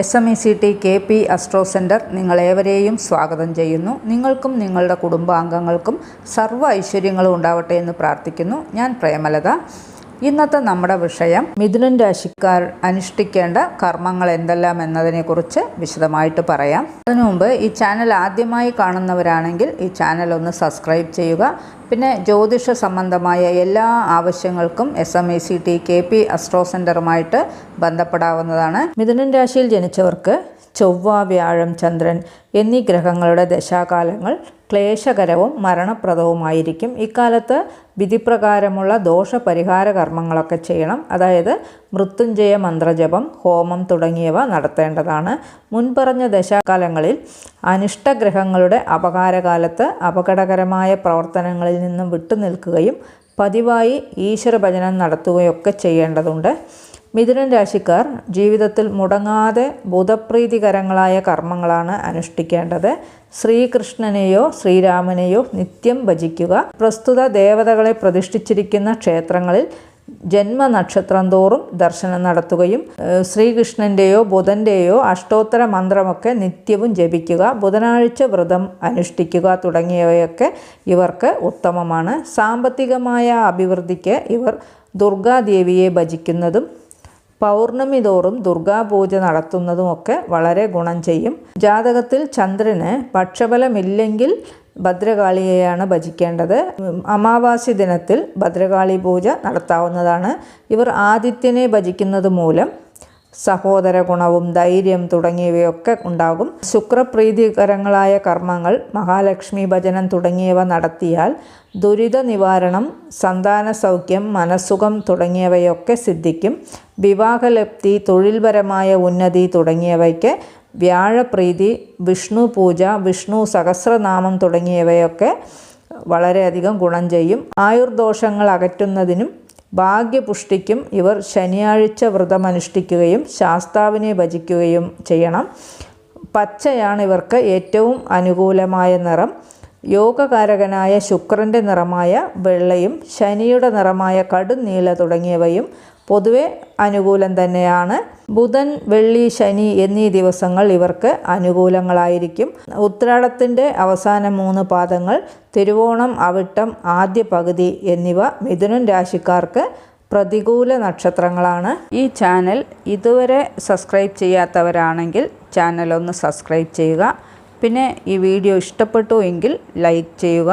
S M E C T K P astro centre നിങ്ങളേവരെയും സ്വാഗതം ചെയ്യുന്നു. നിങ്ങൾക്കും നിങ്ങളുടെ കുടുംബാംഗങ്ങൾക്കും സർവ ഐശ്വര്യങ്ങളും ഉണ്ടാവട്ടെ എന്ന് പ്രാർത്ഥിക്കുന്നു. ഞാൻ പ്രേമലത. ഇന്നത്തെ നമ്മുടെ വിഷയം മിഥുനൻ രാശിക്കാർ അനുഷ്ഠിക്കേണ്ട കർമ്മങ്ങൾ എന്തെല്ലാം എന്നതിനെക്കുറിച്ച് വിശദമായിട്ട് പറയാം. അതിനു മുമ്പ് ഈ ചാനൽ ആദ്യമായി കാണുന്നവരാണെങ്കിൽ ഈ ചാനൽ ഒന്ന് സബ്സ്ക്രൈബ് ചെയ്യുക. പിന്നെ ജ്യോതിഷ സംബന്ധമായ എല്ലാ ആവശ്യങ്ങൾക്കും S M A C T K P astro സെന്ററുമായിട്ട് ബന്ധപ്പെടാവുന്നതാണ്. മിഥുനൻ രാശിയിൽ ജനിച്ചവർക്ക് ചൊവ്വ വ്യാഴം ചന്ദ്രൻ എന്നീ ഗ്രഹങ്ങളുടെ ദശാകാലങ്ങൾ ക്ലേശകരവും മരണപ്രദവുമായിരിക്കും. ഇക്കാലത്ത് വിധിപ്രകാരമുള്ള ദോഷപരിഹാര കർമ്മങ്ങളൊക്കെ ചെയ്യണം. അതായത് മൃത്യുഞ്ജയ മന്ത്രജപം ഹോമം തുടങ്ങിയവ നടത്തേണ്ടതാണ്. മുൻപറഞ്ഞ ദശാകാലങ്ങളിൽ അനിഷ്ടഗ്രഹങ്ങളുടെ അപകാരകാലത്ത് അപകടകരമായ പ്രവർത്തനങ്ങളിൽ നിന്നും വിട്ടുനിൽക്കുകയും പതിവായി ഈശ്വരഭജനം നടത്തുകയൊക്കെ ചെയ്യേണ്ടതുണ്ട്. മിഥുനൻ രാശിക്കാർ ജീവിതത്തിൽ മുടങ്ങാതെ ബുധപ്രീതികരങ്ങളായ കർമ്മങ്ങളാണ് അനുഷ്ഠിക്കേണ്ടത്. ശ്രീകൃഷ്ണനെയോ ശ്രീരാമനെയോ നിത്യം ഭജിക്കുക. പ്രസ്തുത ദേവതകളെ പ്രതിഷ്ഠിച്ചിരിക്കുന്ന ക്ഷേത്രങ്ങളിൽ ജന്മനക്ഷത്രം തോറും ദർശനം നടത്തുകയും ശ്രീകൃഷ്ണന്റെയോ ബുധന്റെയോ അഷ്ടോത്തര മന്ത്രമൊക്കെ നിത്യവും ജപിക്കുക ബുധനാഴ്ച വ്രതം അനുഷ്ഠിക്കുക തുടങ്ങിയവയൊക്കെ ഇവർക്ക് ഉത്തമമാണ്. സാമ്പത്തികമായ അഭിവൃദ്ധിക്ക് ഇവർ ദുർഗാദേവിയെ ഭജിക്കുന്നതും പൗർണമി തോറും ദുർഗാപൂജ നടത്തുന്നതുമൊക്കെ വളരെ ഗുണം ചെയ്യും. ജാതകത്തിൽ ചന്ദ്രന് പക്ഷബലമില്ലെങ്കിൽ ഭദ്രകാളിയെയാണ് ഭജിക്കേണ്ടത്. അമാവാസി ദിനത്തിൽ ഭദ്രകാളി പൂജ നടത്താവുന്നതാണ്. ഇവർ ആദിത്യനെ ഭജിക്കുന്നത് മൂലം സഹോദര ഗുണവും ധൈര്യം തുടങ്ങിയവയൊക്കെ ഉണ്ടാകും. ശുക്രപ്രീതികരങ്ങളായ കർമ്മങ്ങൾ മഹാലക്ഷ്മി ഭജനം തുടങ്ങിയവ നടത്തിയാൽ ദുരിത നിവാരണം സന്താന സൗഖ്യം മനസ്സുഖം തുടങ്ങിയവയൊക്കെ സിദ്ധിക്കും. വിവാഹലബ്ധി തൊഴിൽപരമായ ഉന്നതി തുടങ്ങിയവയ്ക്ക് വ്യാഴപ്രീതി വിഷ്ണു പൂജ വിഷ്ണു സഹസ്രനാമം തുടങ്ങിയവയൊക്കെ വളരെയധികം ഗുണം ചെയ്യും. ആയുർദോഷങ്ങൾ അകറ്റുന്നതിനും ഭാഗ്യപുഷ്ടിക്കും ഇവർ ശനിയാഴ്ച വ്രതമനുഷ്ഠിക്കുകയും ശാസ്താവിനെ ഭജിക്കുകയും ചെയ്യണം. പച്ചയാണ് ഇവർക്ക് ഏറ്റവും അനുകൂലമായ നിറം. യോഗകാരകനായ ശുക്രന്റെ നിറമായ വെള്ളയും ശനിയുടെ നിറമായ കടും നീല തുടങ്ങിയവയും പൊതുവെ അനുകൂലം തന്നെയാണ്. ബുധൻ വെള്ളി ശനി എന്നീ ദിവസങ്ങൾ ഇവർക്ക് അനുകൂലങ്ങളായിരിക്കും. ഉത്രാടത്തിന്റെ അവസാന മൂന്ന് പാദങ്ങൾ തിരുവോണം അവിട്ടം ആദ്യ പകുതി എന്നിവ മിഥുനൻ രാശിക്കാർക്ക് പ്രതികൂല നക്ഷത്രങ്ങളാണ്. ഈ ചാനൽ ഇതുവരെ സബ്സ്ക്രൈബ് ചെയ്യാത്തവരാണെങ്കിൽ ചാനൽ ഒന്ന് സബ്സ്ക്രൈബ് ചെയ്യുക. പിന്നെ ഈ വീഡിയോ ഇഷ്ടപ്പെട്ടു എങ്കിൽ ലൈക്ക് ചെയ്യുക.